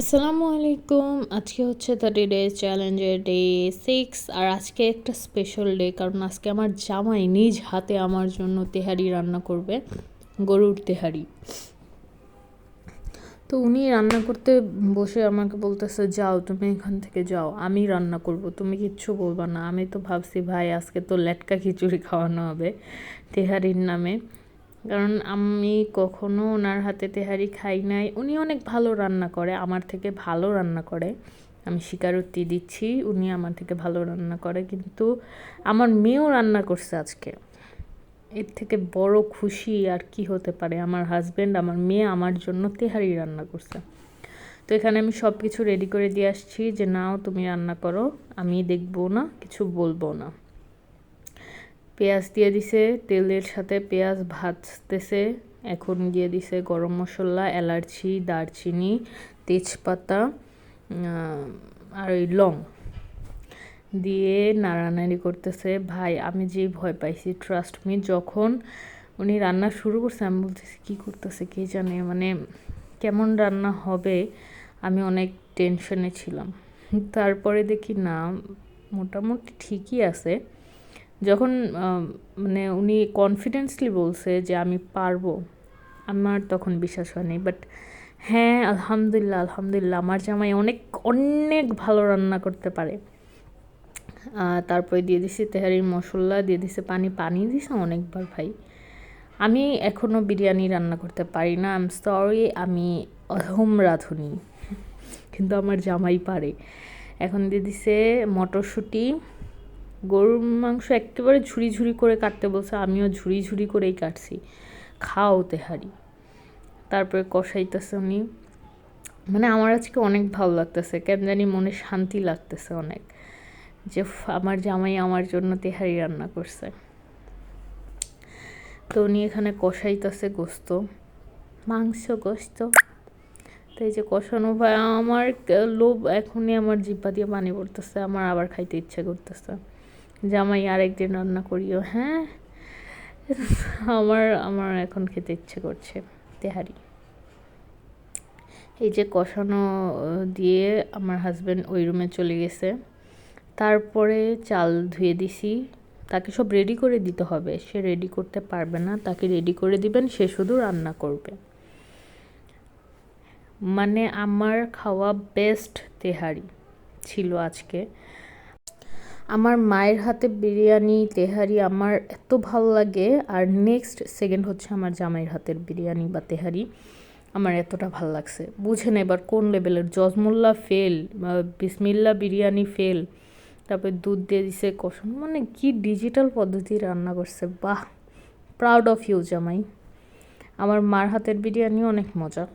আসসালামু আলাইকুম আজকে হচ্ছে থার্টি ডে চ্যালেঞ্জের ডে সিক্স আর আজকে একটা স্পেশাল ডে কারণ আজকে আমার জামাই নিজ হাতে আমার জন্য তেহারি রান্না করবে, গরুর তেহারি। তো উনি রান্না করতে বসে আমাকে বলতেছে, যাও, তুমি এখান থেকে যাও, আমি রান্না করব, তুমি কিচ্ছু বলবা না। আমি তো ভাবছি, ভাই, আজকে তো লেটকা খিচুড়ি খাওয়ানো হবে, তেহারির নামে। কারণ আমি কখনো ওনার হাতে তেহারি খাই নাই। উনি অনেক ভালো রান্না করে, আমার থেকে ভালো রান্না করে। আমি স্বীকারোক্তি দিচ্ছি, উনি আমার থেকে ভালো রান্না করে, কিন্তু আমার মেয়েও রান্না করছে আজকে। এর থেকে বড় খুশি আর কি হতে পারে? আমার হাজব্যান্ড আমার মেয়ে আমার জন্য তেহারি রান্না করছে। তো এখানে আমি সব কিছু রেডি করে দিয়ে আসছি যে, নাও, তুমি রান্না করো, আমি দেখব না, কিছু বলব না। পেঁয়াজ দিয়ে দিছে, তেলের সাথে পেঁয়াজ ভাজতেছে। এখন দিয়ে দিছে গরম মশলা, এলাচি, দারচিনি, তেজপাতা আর ওই লং। দিয়ে নাড়ানাড়ি করতেছে। ভাই, আমি যেই ভয় পাইছি ট্রাস্ট মি যখন উনি রান্না শুরু করছে, আমি বলতেছি, কী করতেছে কে জানে? মানে কেমন রান্না হবে? আমি অনেক টেনশনে ছিলাম। তারপরে দেখি, না, মোটামুটি ঠিকই আছে। যখন মানে উনি কনফিডেন্সলি বলছে যে আমি পারব, আমার তখন বিশ্বাস হয়নি। বাট হ্যাঁ আলহামদুলিল্লাহ আলহামদুলিল্লাহ, আমার জামাই অনেক অনেক ভালো রান্না করতে পারে। তারপরে দিয়ে দিছি তেহারির মশলা, দিয়ে দিছে পানি পানি দিছে অনেকবার ভাই। আমি এখনও বিরিয়ানি রান্না করতে পারি না আম সরি আমি অহম রাঁধুনি। কিন্তু আমার জামাই পারে। এখন দিয়ে দিছে মটরশুঁটি গরুর মাংস একেবারে ঝুড়ি ঝুড়ি করে কাটতে বলছে, আমিও ঝুড়ি ঝুড়ি করেই কাটছি। খাও তেহারি। তারপরে কষাইতেছে উনি। মানে আমার আজকে অনেক ভালো লাগতেছে, কেন জানি মনে শান্তি লাগতেছে অনেক। যে আমার জামাই আমার জন্য তেহারি রান্না করছে। তো উনি এখানে কষাইতেছে গোস্ত। মাংস, গোস্ত। তো এই যে কষানো ভাই, আমার লোভ এখনই আমার জিব্বা দিয়ে পানি পড়তেছে, আমার আবার খাইতে ইচ্ছে করতেছে। জামাই আরেকদিন রান্না করিও হ্যাঁ? আমার আমার এখন খেতে ইচ্ছে করছে তেহারি। এই যে কষানো দিয়ে আমার হাজব্যান্ড ওই রুমে চলে গেছে। তারপরে চাল ধুয়ে দিছি। তাকে সব রেডি করে দিতে হবে। সে রেডি করতে পারবে না। তাকে রেডি করে দিবেন, সে শুধু রান্না করবে। মানে আমার খাওয়া বেস্ট তেহারি ছিল আজকে। আমার মায়ের হাতে বিরিয়ানি, তেহারি আমার এত ভালো লাগে। আর নেক্সট সেকেন্ড হচ্ছে আমার জামাইয়ের হাতের বিরিয়ানি বা তেহারি। আমার এতটা ভালো লাগছে। বুঝেন এবার কোন লেভেলের জজমুল্লা ফেল বিসমিল্লা বিরিয়ানি ফেল তারপরে দুধ দিয়ে দিছে কষন মানে কি ডিজিটাল পদ্ধতি রান্না করছে। বাহ! প্রাউড অফ ইউ জামাই। আমার মার হাতের বিরিয়ানি অনেক মজা।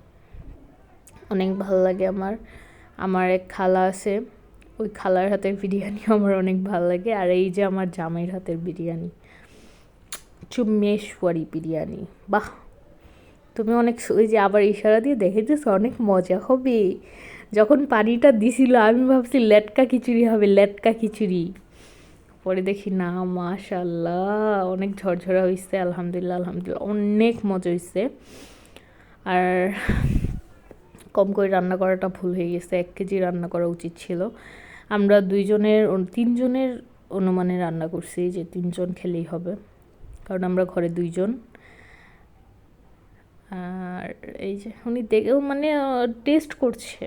অনেক ভালো লাগে আমার। আমার এক খালা আছে। ওই খালার হাতের বিরিয়ানি আমার অনেক ভালো লাগে, আর এই যে আমার জামাইয়ের হাতের বিরিয়ানি। চুম্মেশ্বরী বিরিয়ানি, বাহ! তুমি অনেক ওই যে আবার ইশারা দিয়ে দেখেছিস অনেক মজা হবে। যখন পানিটা দিছিল, আমি ভাবছি লেটকা খিচুড়ি হবে, লেটকা খিচুড়ি। পরে দেখি না মাশাল্লাহ অনেক ঝরঝরা হয়েছে আলহামদুলিল্লাহ আলহামদুলিল্লাহ, অনেক মজা হয়েছে আর কম করে রান্না করাটা ভুল হয়ে গেছে, এক কেজি রান্না করা উচিত ছিল। আমরা দুইজনের তিনজনের অনুমানে রান্না করছি যে তিনজন খেলেই হবে। কারণ আমরা ঘরে দুইজন। আর এই যে উনি দেখেও মানে টেস্ট করছে।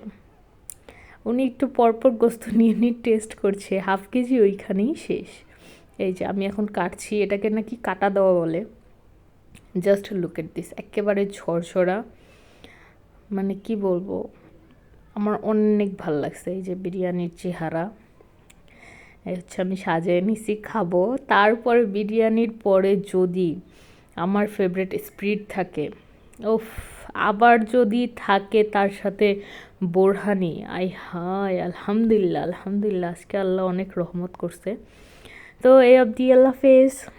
উনি একটু পরপর গোস্ত নিয়ে নিয়ে টেস্ট করছে। হাফ কেজি ওইখানেই শেষ। এই যে আমি এখন কাটছি, এটাকে নাকি কাটা দেওয়া বলে। জাস্ট লুক এট দিস একেবারে ঝরঝরা। মানে কি বলব? আমার অনেক ভালো লাগছে এই যে বিরিয়ানির চেহারা। হচ্ছে আমি সাজিয়ে নিছি, খাব। তারপরে বিরিয়ানির পরে যদি আমার ফেভারেট স্প্রিট থাকে ও আবার যদি থাকে তার সাথে বোরহানি, আই হায়, আলহামদুলিল্লাহ আলহামদুলিল্লাহ, আজকে আল্লাহ অনেক রহমত করছে। তো এই অবধি, আল্লাহ হাফেজ।